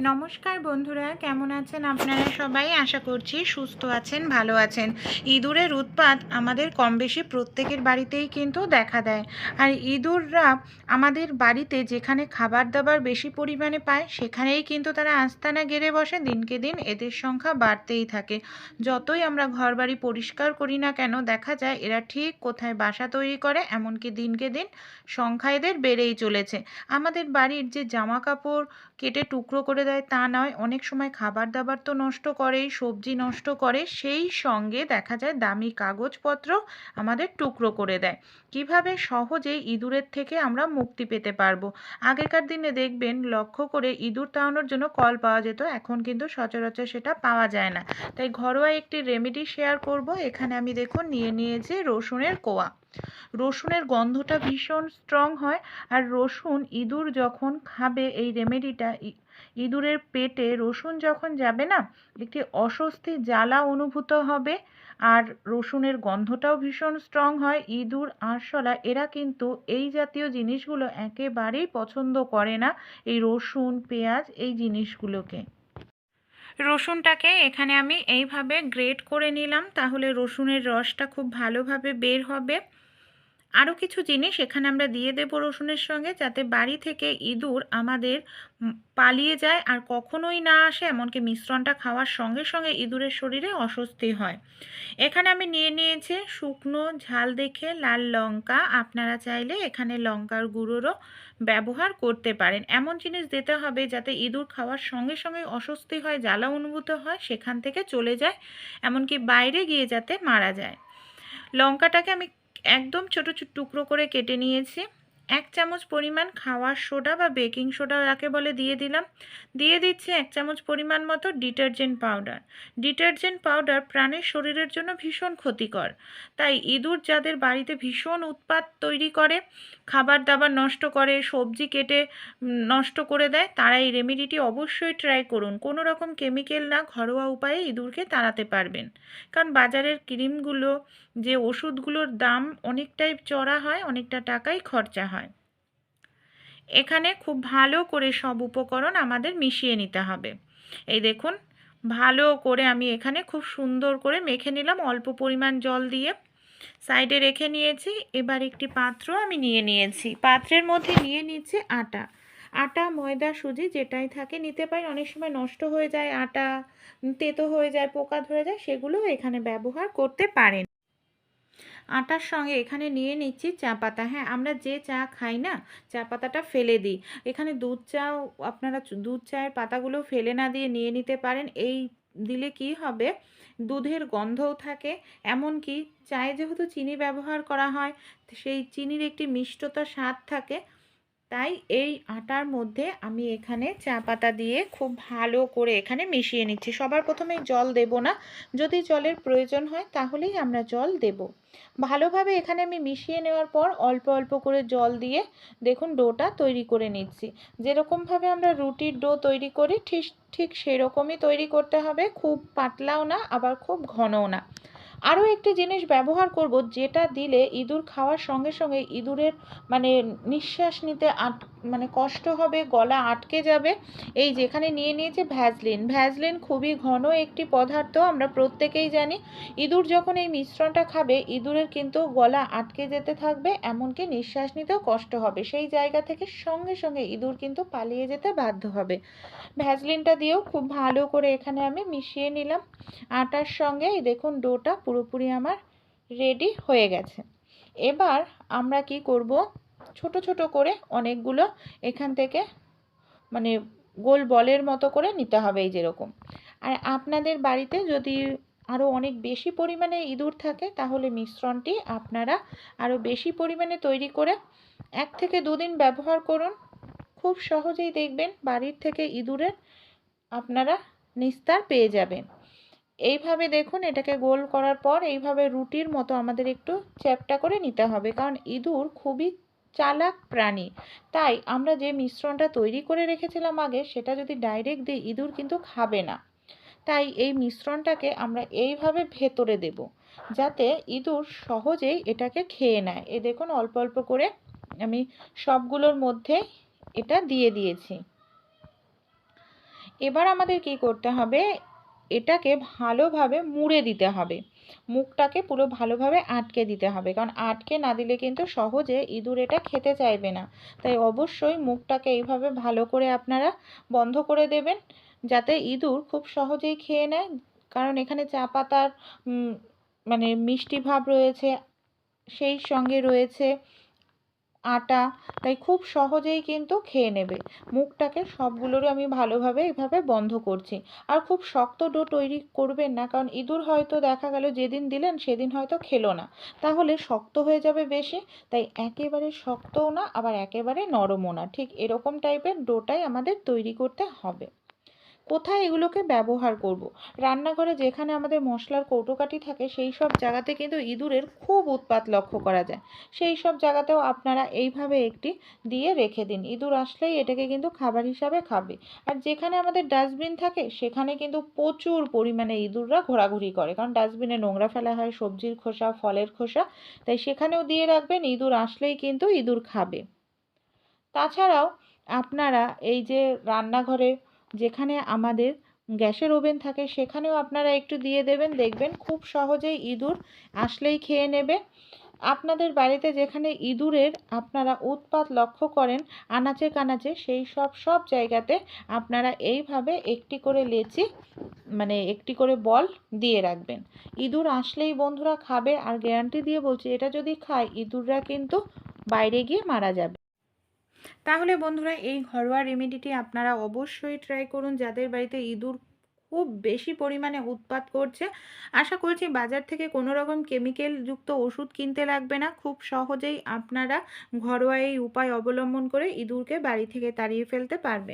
নমস্কার বন্ধুরা, কেমন আছেন আপনারা সবাই? আশা করছি সুস্থ আছেন, ভালো আছেন। ইঁদুরের উৎপাত আমাদের কম বেশি প্রত্যেকের বাড়িতেই কিন্তু দেখা দেয়। আর ইঁদুররা আমাদের বাড়িতে যেখানে খাবার দাবার বেশি পরিমাণে পায়, সেখানেই কিন্তু তারা আস্তানা গেড়ে বসে। দিনকে দিন এদের সংখ্যা বাড়তেই থাকে। যতই আমরা ঘর বাড়ি পরিষ্কার করি না কেন, দেখা যায় এরা ঠিক কোথায় বাসা তৈরি করে, এমনকি দিনকে দিন সংখ্যা এদের বেড়েই চলেছে। আমাদের বাড়ির যে জামা কাপড় কেটে টুকরো করে দেয় তা নয়, অনেক সময় খাবার দাবার তো নষ্ট করেই, সবজি নষ্ট করে, সেই সঙ্গে দেখা যায় দামি কাগজপত্র আমাদের টুকরো করে দেয়। কীভাবে সহজেই ইঁদুরের থেকে আমরা মুক্তি পেতে পারব? আগেকার দিনে দেখবেন, লক্ষ্য করে ইঁদুর তাড়ানোর জন্য কল পাওয়া যেত, এখন কিন্তু সচরাচর সেটা পাওয়া যায় না। তাই ঘরোয়া একটি রেমেডি শেয়ার করব, এখানে আমি দেখুন নিয়ে নিয়েছি রসুনের কোয়া। রসুনের গন্ধটা ভীষণ স্ট্রং হয়, আর রসুন ইঁদুর যখন খাবে এই রেমেডিটা ইঁদুরের পেটে রসুন যখন যাবে না, একটি অস্বস্তি জ্বালা অনুভূত হবে। আর রসুনের গন্ধটাও ভীষণ স্ট্রং হয়। ইঁদুর, আরশোলা, এরা কিন্তু এই জাতীয় জিনিসগুলো একেবারেই পছন্দ করে না, এই রসুন, পেঁয়াজ, এই জিনিসগুলোকে। রসুনটাকে এখানে আমি এইভাবে গ্রেট করে নিলাম, তাহলে রসুনের রসটা খুব ভালোভাবে বের হবে। আরও কিছু জিনিস এখানে আমরা দিয়ে দেব রসুনের সঙ্গে যাতে বাড়ি থেকে ইঁদুর আমাদের পালিয়ে যায় আর কখনোই না আসে, এমনকি মিশ্রণটা খাওয়ার সঙ্গে সঙ্গে ইঁদুরের শরীরে অস্বস্তি হয়। এখানে আমি নিয়ে নিয়েছি শুকনো ঝাল দেখে লাল লঙ্কা। আপনারা চাইলে এখানে লঙ্কার গুঁড়োরও ব্যবহার করতে পারেন। এমন জিনিস দিতে হবে যাতে ইঁদুর খাওয়ার সঙ্গে সঙ্গে অস্বস্তি হয়, জ্বালা অনুভূত হয়, সেখান থেকে চলে যায়, এমনকি বাইরে গিয়ে যাতে মারা যায়। লঙ্কাটাকে আমি একদম ছোট ছোট টুকরো করে কেটে নিয়েছি। এক চামচ পরিমাণ খাওয়ার সোডা বা বেকিং সোডা যাকে বলে দিয়ে দিলাম। দিয়ে দিচ্ছি এক চামচ পরিমাণ মতো ডিটারজেন্ট পাউডার। ডিটারজেন্ট পাউডার প্রাণের শরীরের জন্য ভীষণ ক্ষতিকর। তাই ইঁদুর যাদের বাড়িতে ভীষণ উৎপাত তৈরি করে, খাবার দাবার নষ্ট করে, সবজি কেটে নষ্ট করে দেয়, তারা এই রেমেডিটি অবশ্যই ট্রাই করুন। কোনো রকম কেমিক্যাল না ঘরোয়া উপায়ে ইঁদুরকে তাড়াতে পারবেন। কারণ বাজারের ক্রিমগুলো যে ওষুধগুলোর দাম অনেকটাই চড়া হয়, অনেকটা টাকাই খরচা হয়। এখানে খুব ভালো করে সব উপকরণ আমাদের মিশিয়ে নিতে হবে। এই দেখুন, ভালো করে আমি এখানে খুব সুন্দর করে মেখে নিলাম, অল্প পরিমাণ জল দিয়ে। সাইডে রেখে নিয়েছি, এবার একটি পাত্র আমি নিয়ে নিয়েছি। পাত্রের মধ্যে নিয়ে নিচ্ছি আটা। আটা, ময়দা, সুজি যেটাই থাকে নিতে পারি অনেক সময় নষ্ট হয়ে যায়, আটা তেতো হয়ে যায়, পোকা ধরে যায়, সেগুলো এখানে ব্যবহার করতে পারেন। আটার সঙ্গে এখানে নিয়ে নিচ্ছি চা পাতা। হ্যাঁ আমরা যে চা খাই না, চা পাতাটা ফেলে দিই। এখানে দুধ চাও আপনারা দুধ চায়ের পাতাগুলো ফেলে না দিয়ে নিয়ে নিতে পারেন। এই দিলে কি হবে? দুধের গন্ধও থাকে। এমনকি চায়ে যেহেতু চিনি ব্যবহার করা হয়, সেই চিনির একটি মিষ্টতা স্বাদ থাকে। তাই এই আটার মধ্যে আমি এখানে চা পাতা দিয়ে খুব ভালো করে এখানে মিশিয়ে নিচ্ছি। সবার প্রথমে জল দেব না। যদি জলের প্রয়োজন হয় তাহলেই আমরা জল দেব। ভালোভাবে এখানে আমি মিশিয়ে নেওয়ার পর অল্প অল্প করে জল দিয়ে দেখুন ডোটা তৈরি করে নিচ্ছি। যেরকমভাবে আমরা রুটির ডো তৈরি করি ঠিক ঠিক সেরকমই তৈরি করতে হবে। খুব পাতলাও না, আবার খুব ঘনও না। আরও একটি জিনিস ব্যবহার করব, যেটা দিলে ইঁদুর খাওয়ার সঙ্গে সঙ্গে ইঁদুরের মানে নিঃশ্বাস নিতে আট মানে কষ্ট হবে, গলা আটকে যাবে। এই যেখানে নিয়ে নিয়েছে ভ্যাজলিন ভ্যাজলিন খুবই ঘন একটি পদার্থ, আমরা প্রত্যেকেই জানি। ইঁদুর যখন এই মিশ্রণটা খাবে, ইঁদুরের কিন্তু গলা আটকে যেতে থাকবে, এমনকি নিঃশ্বাস নিতেও কষ্ট হবে। সেই জায়গা থেকে সঙ্গে সঙ্গে ইঁদুর কিন্তু পালিয়ে যেতে বাধ্য হবে। ভ্যাজলিনটা দিয়েও খুব ভালো করে এখানে আমি মিশিয়ে নিলাম। আটার সঙ্গে এই দেখুন ডোটা পুরোপুরি আমার রেডি হয়ে গেছে। এবার আমরা কি করব? ছোট ছোট করে অনেকগুলো এখান থেকে মানে গোল বলের মতো করে নিতে হবে এই যেরকম। আর আপনাদের বাড়িতে যদি আরও অনেক বেশি পরিমাণে ইঁদুর থাকে, তাহলে মিশ্রণটি আপনারা আরও বেশি পরিমাণে তৈরি করে এক থেকে দুদিন ব্যবহার করুন। খুব সহজেই দেখবেন বাড়ির থেকে ইঁদুরের আপনারা নিস্তার পেয়ে যাবেন। এইভাবে দেখুন এটাকে গোল করার পর এইভাবে রুটির মতো আমাদের একটু চ্যাপটা করে নিতে হবে। কারণ ইঁদুর খুবই চালাক প্রাণী। তাই আমরা যে মিশ্রণটা তৈরি করে রেখেছিলাম আগে, সেটা যদি ডাইরেক্ট দিই ইঁদুর কিন্তু খাবে না, তাই এই মিশ্রণটাকে আমরা এইভাবে ভেতরে দেব, যাতে ইঁদুর সহজেই এটাকে খেয়ে নেয়। এ দেখুন অল্প অল্প করে আমি সবগুলোর মধ্যে এটা দিয়ে দিয়েছি। এবার আমাদের কি করতে হবে? এটাকে ভালোভাবে মুড়ে দিতে হবে। মুখটাকে পুরো ভালোভাবে আটকে দিতে হবে। কারণ আটকে না দিলে কিন্তু সহজে ইঁদুর এটা খেতে চাইবে না। তাই অবশ্যই মুখটাকে এইভাবে ভালো করে আপনারা বন্ধ করে দেবেন, যাতে ইঁদুর খুব সহজেই খেয়ে নেয়। কারণ এখানে চা পাতার মানে মিষ্টি ভাব রয়েছে, সেই সঙ্গে রয়েছে আটা, তাই খুব সহজেই কিন্তু খেয়ে নেবে। মুখটাকে সবগুলোরই আমি ভালোভাবে এভাবে বন্ধ করছি। আর খুব শক্ত ডো তৈরি করবেন না, কারণ ইঁদুর হয়তো দেখা গেল যেদিন দিলেন সেদিন হয়তো খেলো না। তাহলে শক্ত হয়ে যাবে বেশি, তাই একেবারে শক্তও না, আবার একেবারে নরমও না। ঠিক এরকম টাইপের ডোটাই আমাদের তৈরি করতে হবে। কোথায় এগুলোকে ব্যবহার করব। রান্নাঘরে যেখানে আমাদের মশলার কৌটোকাঠি থাকে, সেই সব জায়গাতে কিন্তু ইঁদুরের খুব উৎপাত লক্ষ্য করা যায়। সেই সব জায়গাতেও আপনারা এইভাবে একটি দিয়ে রেখে দিন। ইঁদুর আসলেই এটাকে কিন্তু খাবার হিসাবে খাবে। আর যেখানে আমাদের ডাস্টবিন থাকে, সেখানে কিন্তু প্রচুর পরিমাণে ইঁদুররা ঘোরাঘুরি করে। কারণ ডাস্টবিনে নোংরা ফেলা হয়, সবজির খোসা, ফলের খোসা, তাই সেখানেও দিয়ে রাখবেন, ইঁদুর আসলেই কিন্তু ইঁদুর খাবে। তাছাড়াও আপনারা এই যে রান্নাঘরে যেখানে আমাদের গ্যাসের ওভেন থাকে সেখানেও আপনারা একটু দিয়ে দেবেন। দেখবেন খুব সহজেই ইঁদুর আসলেই খেয়ে নেবে। আপনাদের বাড়িতে যেখানে ইঁদুরের আপনারা উৎপাত লক্ষ্য করেন আনাচে কানাচে, সেই সব সব জায়গাতে আপনারা এইভাবে একটি করে লেচি মানে একটি করে বল দিয়ে রাখবেন। ইঁদুর আসলেই বন্ধুরা খাবে আর গ্যারান্টি দিয়ে বলছি, এটা যদি খায় ইঁদুররা কিন্তু বাইরে গিয়ে মারা যাবে। তাহলে বন্ধুরা, এই ঘরোয়া রেমেডিটি আপনারা অবশ্যই ট্রাই করুন। যাদের বাড়িতে ইঁদুর খুব বেশি পরিমাণে উৎপাত করছে, আশা করছি বাজার থেকে কোনো রকম কেমিক্যালযুক্ত ওষুধ কিনতে লাগবে না। খুব সহজেই আপনারা ঘরোয়া এই উপায় অবলম্বন করে ইঁদুরকে বাড়ি থেকে তাড়িয়ে ফেলতে পারবেন।